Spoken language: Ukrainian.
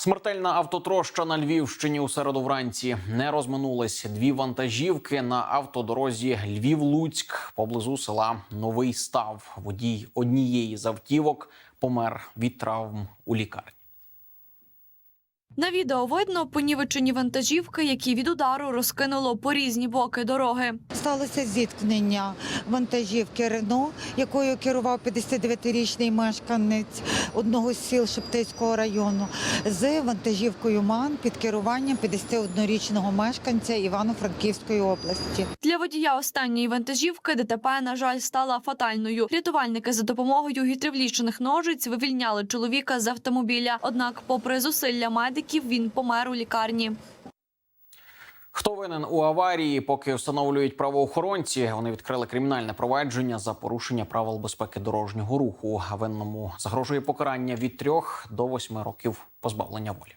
Смертельна автотроща на Львівщині у середу вранці не розминулись дві вантажівки на автодорозі Львів-Луцьк поблизу села Новий Став. Водій однієї з автівок помер від травм у лікарні. На відео видно понівечені вантажівки, які від удару розкинуло по різні боки дороги. Сталося зіткнення вантажівки Рено, якою керував 59-річний мешканець одного з сіл Шептицького району, з вантажівкою МАН під керуванням 51-річного мешканця Івано-Франківської області. Для водія останньої вантажівки ДТП, на жаль, стала фатальною. Рятувальники за допомогою гідравлічних ножиць вивільняли чоловіка з автомобіля. Однак, попри зусилля медиків, він помер у лікарні. Хто винен у аварії, поки встановлюють правоохоронці? Вони відкрили кримінальне провадження за порушення правил безпеки дорожнього руху. Винному загрожує покарання від трьох до восьми років позбавлення волі.